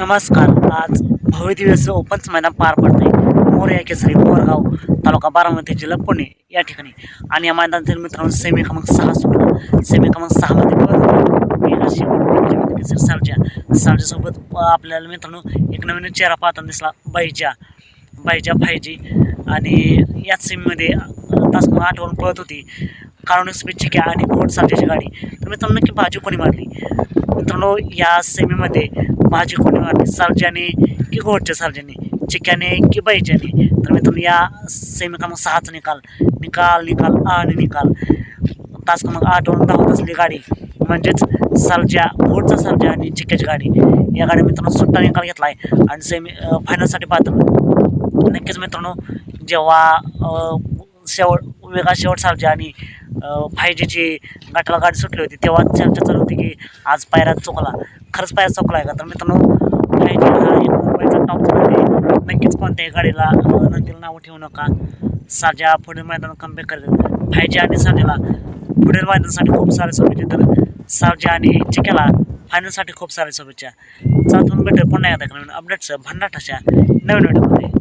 नमस्कार. आज भव्य दिवस ओपनचं मैदान पार पडतंय. मोर्या केसरी मोरगाव तालुका बारामती जिल्हा पुणे या ठिकाणी. आणि या मैदानातील मित्रांनो सेमी क्रमांक सहा सुटला सेमी क्रमांक सहामध्ये सरच्या मेघा आपल्याला मित्रांनो एक नवीन चेहरा पाहताना दिसला बाईजा बाईजा फायजी आणि याच सेमीमध्ये तास आठवण पळत होती. कारण स्पीडची आणि घोट सालच्याची गाडी. तर मित्रांनो नक्की बाजू कोणी मारली? मित्रांनो या सेमीमध्ये भाजी कोणी मारली? सार्जाने की घोटच्या सार्जाने चिक्याने की बैच्याने तर मित्रांनो या सेमी क्रमांक सहाचा निकाल. निकाल निकाल आणि निकाल. तास क्रमांक आठवून धावत असली गाडी म्हणजेच सालच्या घोटचा सालजा आणि चिक्याची गाडी. या गाडी मित्रांनो सुट्टा निकाल घेतला आहे आणि सेमी फायनलसाठी पात्र. नक्कीच मित्रांनो जेव्हा शेवट वेगळा शेवट सालजा आणि फाय जीची गाठाला गाडी सुटली होती तेव्हा चर्चा चालू होती की आज पायरा चुकला खरंच पायरा चुकला आहे का? तर मित्रांनो फाय जी हा एक मुंबईचा टॉपचा नंदी नक्कीच कोणत्याही गाडीला अ, नंदीला नावं ठेवू नका. साजा पुढील मैदानात कमबॅक करेल फाय जी आणि साजेला पुढील मैदानासाठी खूप सारे शुभेच्छा. तर साजा आणि चिकेला फायनलसाठी खूप सारे शुभेच्छा. चालून भेटेल पुन्हा एकदा. नवीन अपडेट्स भन्नाट नवीन व्हिडिओमध्ये.